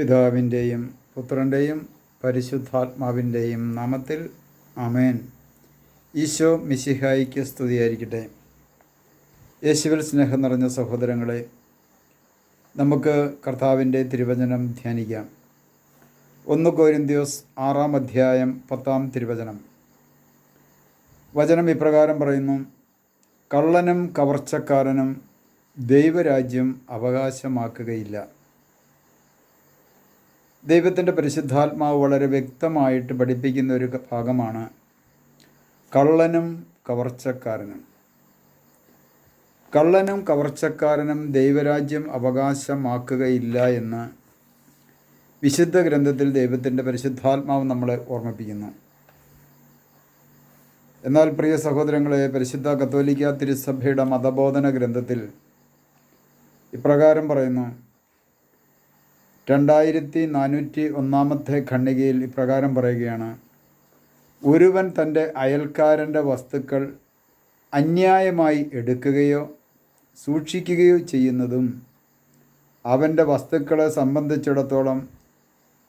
പിതാവിന്റെയും പുത്രന്റെയും പരിശുദ്ധാത്മാവിന്റെയും നാമത്തിൽ അമേൻ ഈശോ മിശിഹായിക്ക് സ്തുതിയായിരിക്കട്ടെ. യേശുവിൽ സ്നേഹം നിറഞ്ഞ സഹോദരങ്ങളെ നമുക്ക് കർത്താവിന്റെ തിരുവചനം ധ്യാനിക്കാം. ഒന്ന് കോരിന്ത്യോസ് ആറാം അധ്യായം പത്താം തിരുവചനം. വചനം ഇപ്രകാരം പറയുന്നു കള്ളനും കവർച്ചക്കാരനും ദൈവരാജ്യം അവകാശമാക്കുകയില്ല. ദൈവത്തിന്റെ പരിശുദ്ധാത്മാവ് വളരെ വ്യക്തമായിട്ട് പഠിപ്പിക്കുന്ന ഒരു ഭാഗമാണ് കള്ളനും കവർച്ചക്കാരനും. കള്ളനും കവർച്ചക്കാരനും ദൈവരാജ്യം അവകാശമാക്കുകയില്ല എന്ന് വിശുദ്ധ ഗ്രന്ഥത്തിൽ ദൈവത്തിന്റെ പരിശുദ്ധാത്മാവ് നമ്മളെ ഓർമ്മിപ്പിക്കുന്നു. എന്നാൽ പ്രിയ സഹോദരങ്ങളെ പരിശുദ്ധ കത്തോലിക്ക തിരുസഭയുടെ മതബോധന ഗ്രന്ഥത്തിൽ ഇപ്രകാരം പറയുന്നു രണ്ടായിരത്തി നാനൂറ്റി ഒന്നാമത്തെ ഖണ്ഡികയിൽ ഇപ്രകാരം പറയുകയാണ്. ഒരുവൻ തന്റെ അയൽക്കാരന്റെ വസ്തുക്കൾ അന്യായമായി എടുക്കുകയോ സൂക്ഷിക്കുകയോ ചെയ്യുന്നതും അവന്റെ വസ്തുക്കളെ സംബന്ധിച്ചിടത്തോളം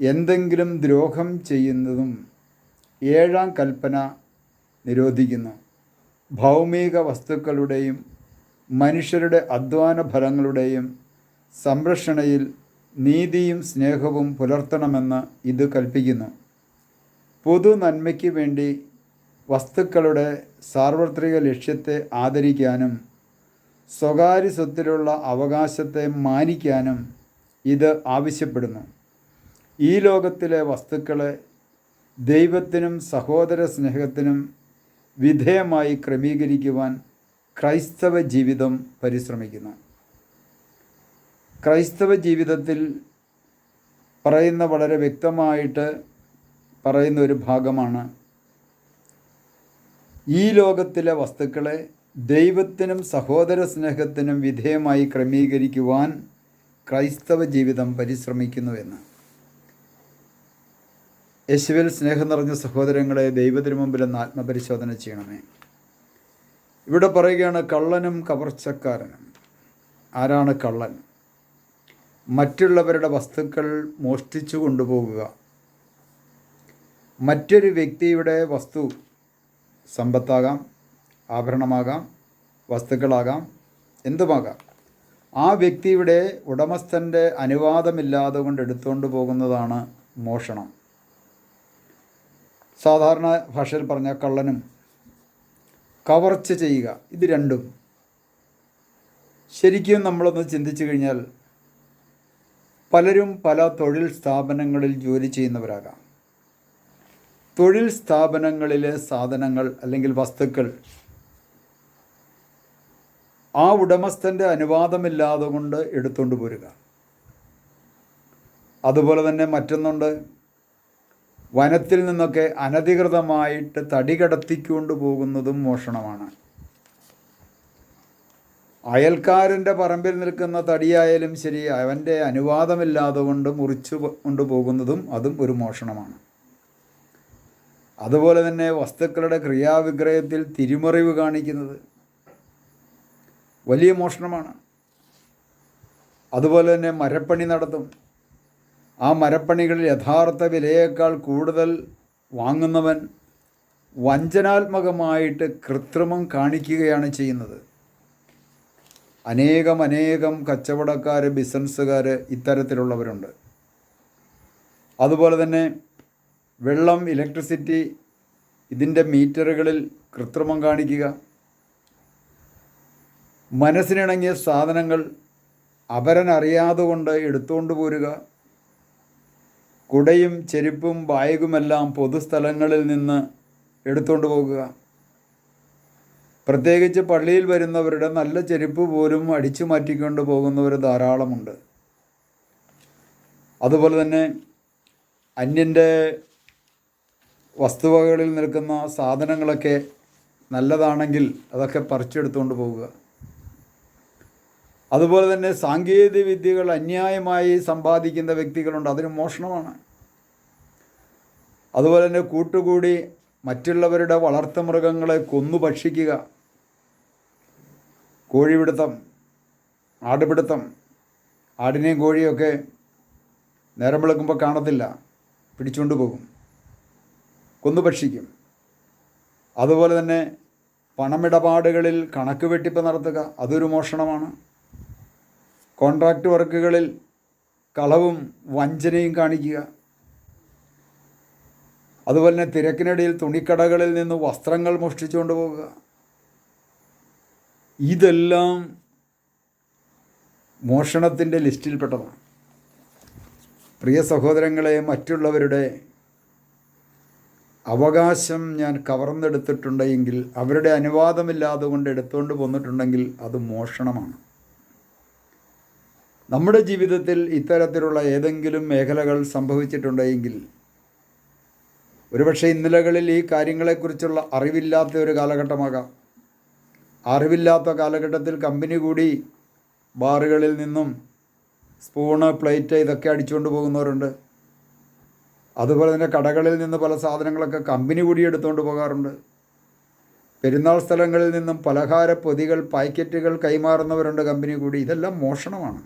എന്തെങ്കിലും ദ്രോഹം ചെയ്യുന്നതും ഏഴാം കൽപ്പന നിരോധിക്കുന്നു. ഭൗമിക വസ്തുക്കളുടെയും മനുഷ്യരുടെ അധ്വാന ഫലങ്ങളുടെയും സംരക്ഷണയിൽ നീതിയും സ്നേഹവും പുലർത്തണമെന്ന് ഇത് കൽപ്പിക്കുന്നു. പൊതു നന്മയ്ക്ക് വേണ്ടി വസ്തുക്കളുടെ സാർവത്രിക ലക്ഷ്യത്തെ ആദരിക്കാനും സ്വകാര്യ സ്വത്തിലുള്ള അവകാശത്തെ മാനിക്കാനും ഇത് ആവശ്യപ്പെടുന്നു. ഈ ലോകത്തിലെ വസ്തുക്കളെ ദൈവത്തിനും സഹോദര സ്നേഹത്തിനും വിധേയമായി ക്രമീകരിക്കുവാൻ ക്രൈസ്തവ ജീവിതം പരിശ്രമിക്കുന്നു. ക്രൈസ്തവ ജീവിതത്തിൽ പറയുന്ന വളരെ വ്യക്തമായിട്ട് പറയുന്ന ഒരു ഭാഗമാണ് ഈ ലോകത്തിലെ വസ്തുക്കളെ ദൈവത്തിനും സഹോദര സ്നേഹത്തിനും വിധേയമായി ക്രമീകരിക്കുവാൻ ക്രൈസ്തവ ജീവിതം പരിശ്രമിക്കുന്നു എന്ന്. യേശുവിൽ സ്നേഹം നിറഞ്ഞ സഹോദരങ്ങളെ ദൈവത്തിനു മുമ്പിൽ ഒന്ന് ആത്മപരിശോധന ചെയ്യണമേ. ഇവിടെ പറയുകയാണ് കള്ളനും കവർച്ചക്കാരനും. ആരാണ് കള്ളൻ? മറ്റുള്ളവരുടെ വസ്തുക്കൾ മോഷ്ടിച്ചു കൊണ്ടുപോകുക. മറ്റൊരു വ്യക്തിയുടെ വസ്തു സമ്പത്താകാം ആഭരണമാകാം വസ്തുക്കളാകാം എന്തുമാകാം. ആ വ്യക്തിയുടെ ഉടമസ്ഥന്റെ അനുവാദമില്ലാതെ കൊണ്ട് എടുത്തുകൊണ്ട് പോകുന്നതാണ് മോഷണം. സാധാരണ ഭാഷയിൽ പറഞ്ഞ കള്ളനും. കവർച്ച ചെയ്യുക ഇത് രണ്ടും. ശരിക്കും നമ്മളൊന്ന് ചിന്തിച്ചു കഴിഞ്ഞാൽ പലരും പല തൊഴിൽ സ്ഥാപനങ്ങളിൽ ജോലി ചെയ്യുന്നവരാകാം. തൊഴിൽ സ്ഥാപനങ്ങളിലെ സാധനങ്ങൾ അല്ലെങ്കിൽ വസ്തുക്കൾ ആ ഉടമസ്ഥന്റെ അനുവാദമില്ലാതെ കൊണ്ട് എടുത്തുകൊണ്ട് പോരുക. അതുപോലെ തന്നെ മറ്റൊന്നുണ്ട്. വനത്തിൽ നിന്നൊക്കെ അനധികൃതമായിട്ട് തടി കടത്തിക്കൊണ്ട് പോകുന്നതും മോഷണമാണ്. അയൽക്കാരന്റെ പറമ്പിൽ നിൽക്കുന്ന തടിയായാലും ശരി അവന്റെ അനുവാദമില്ലാതെ കൊണ്ട് മുറിച്ചു കൊണ്ടുപോകുന്നതും അതും ഒരു മോഷണമാണ്. അതുപോലെ തന്നെ വസ്തുക്കളുടെ ക്രിയാവിഗ്രഹത്തിൽ തിരിമറിവ് കാണിക്കുന്നത് വലിയ മോഷണമാണ്. അതുപോലെ തന്നെ മരപ്പണി നടത്തും. ആ മരപ്പണികളിൽ യഥാർത്ഥ വിലയേക്കാൾ കൂടുതൽ വാങ്ങുന്നവൻ വഞ്ചനാത്മകമായിട്ട് കൃത്രിമം കാണിക്കുകയാണ് ചെയ്യുന്നത്. അനേകം അനേകം കച്ചവടക്കാർ ബിസിനസ്സുകാർ ഇത്തരത്തിലുള്ളവരുണ്ട്. അതുപോലെ തന്നെ വെള്ളം ഇലക്ട്രിസിറ്റി ഇതിന്റെ മീറ്ററുകളിൽ കൃത്രിമം കാണിക്കുക മനസ്സിനിണങ്ങിയ സാധനങ്ങൾ അപരനറിയാതെ കൊണ്ട് എടുത്തുകൊണ്ട് പോരുക കുടയും ചെരുപ്പും ബാഗുമെല്ലാം പൊതുസ്ഥലങ്ങളിൽ നിന്ന് എടുത്തുകൊണ്ട് പോകുക. പ്രത്യേകിച്ച് പള്ളിയിൽ വരുന്നവരുടെ നല്ല ചെരുപ്പ് പോലും അടിച്ചു മാറ്റിക്കൊണ്ട് പോകുന്നവർ ധാരാളമുണ്ട്. അതുപോലെ തന്നെ അന്യന്റെ വസ്തുവകകളിൽ നിൽക്കുന്ന സാധനങ്ങളൊക്കെ നല്ലതാണെങ്കിൽ അതൊക്കെ പറിച്ചെടുത്തുകൊണ്ട് പോവുക അതുപോലെ തന്നെ സാങ്കേതിക വിദ്യകൾ അന്യായമായി സമ്പാദിക്കുന്ന വ്യക്തികളുണ്ട്. അതിന് മോഷണമാണ്. അതുപോലെ തന്നെ കൂട്ടുകൂടി മറ്റുള്ളവരുടെ വളർത്തുമൃഗങ്ങളെ കൊന്നു ഭക്ഷിക്കുക. കോഴിപിടുത്തം ആടുപിടുത്തം ആടിനെയും കോഴിയൊക്കെ നേരം വിളക്കുമ്പോൾ കാണത്തില്ല. പിടിച്ചുകൊണ്ട് പോകും. കൊന്നു ഭക്ഷിക്കും. അതുപോലെ തന്നെ പണമിടപാടുകളിൽ കണക്ക് വെട്ടിപ്പ് നടത്തുക അതൊരു മോഷണമാണ്. കോൺട്രാക്റ്റ് വർക്കുകളിൽ കളവും വഞ്ചനയും കാണിക്കുക. അതുപോലെ തന്നെ തിരക്കിനിടയിൽ തുണിക്കടകളിൽ നിന്ന് വസ്ത്രങ്ങൾ മോഷ്ടിച്ചുകൊണ്ട് പോകുക ഇതെല്ലാം മോഷണത്തിന്റെ ലിസ്റ്റിൽപ്പെട്ടതാണ്. പ്രിയ സഹോദരങ്ങളെ മറ്റുള്ളവരുടെ അവകാശം ഞാൻ കവർന്നെടുത്തിട്ടുണ്ടെങ്കിൽ അവരുടെ അനുവാദമില്ലാതെ കൊണ്ട് എടുത്തുകൊണ്ട് പോന്നിട്ടുണ്ടെങ്കിൽ അത് മോഷണമാണ്. നമ്മുടെ ജീവിതത്തിൽ ഇത്തരത്തിലുള്ള ഏതെങ്കിലും മേഖലകൾ സംഭവിച്ചിട്ടുണ്ടെങ്കിൽ ഒരുപക്ഷെ ഇന്നലകളിൽ ഈ കാര്യങ്ങളെക്കുറിച്ചുള്ള അറിവില്ലാത്ത ഒരു കാലഘട്ടമാകാം. അറിവില്ലാത്ത കാലഘട്ടത്തിൽ കമ്പനി കൂടി ബാറുകളിൽ നിന്നും സ്പൂണ് പ്ലേറ്റ് ഇതൊക്കെ അടിച്ചുകൊണ്ട് പോകുന്നവരുണ്ട്. അതുപോലെ തന്നെ കടകളിൽ നിന്ന് പല സാധനങ്ങളൊക്കെ കമ്പനി കൂടി എടുത്തുകൊണ്ട് പോകാറുണ്ട്. പെരുന്നാൾ സ്ഥലങ്ങളിൽ നിന്നും പലഹാര പൊതികൾ പാക്കറ്റുകൾ കൈമാറുന്നവരുണ്ട് കമ്പനി കൂടി. ഇതെല്ലാം മോഷണമാണ്.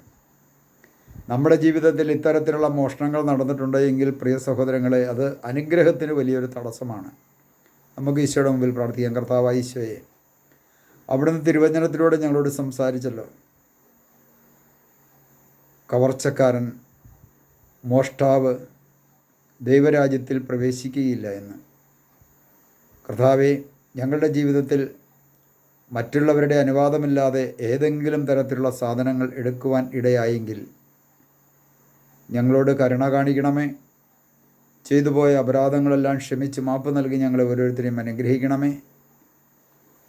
നമ്മുടെ ജീവിതത്തിൽ ഇത്തരത്തിലുള്ള മോഷണങ്ങൾ നടന്നിട്ടുണ്ട് എങ്കിൽ പ്രിയ സഹോദരങ്ങളെ അത് അനുഗ്രഹത്തിന് വലിയൊരു തടസ്സമാണ്. നമുക്ക് ഈശോയുടെ മുമ്പിൽ പ്രാർത്ഥിക്കാം. കർത്താവ് ഈശോയെ അവിടുന്ന് തിരുവചനത്തിലൂടെ ഞങ്ങളോട് സംസാരിച്ചല്ലോ. കവർച്ചക്കാരൻ മോഷ്ടാവ് ദൈവരാജ്യത്തിൽ പ്രവേശിക്കുകയില്ല എന്ന്. കർത്താവെ ഞങ്ങളുടെ ജീവിതത്തിൽ മറ്റുള്ളവരുടെ അനുവാദമില്ലാതെ ഏതെങ്കിലും തരത്തിലുള്ള സാധനങ്ങൾ എടുക്കുവാൻ ഇടയായെങ്കിൽ ഞങ്ങളോട് കരുണ കാണിക്കണമേ. ചെയ്തു പോയ അപരാധങ്ങളെല്ലാം ക്ഷമിച്ച് മാപ്പ് നൽകി ഞങ്ങളെ ഓരോരുത്തരെയും അനുഗ്രഹിക്കണമേ.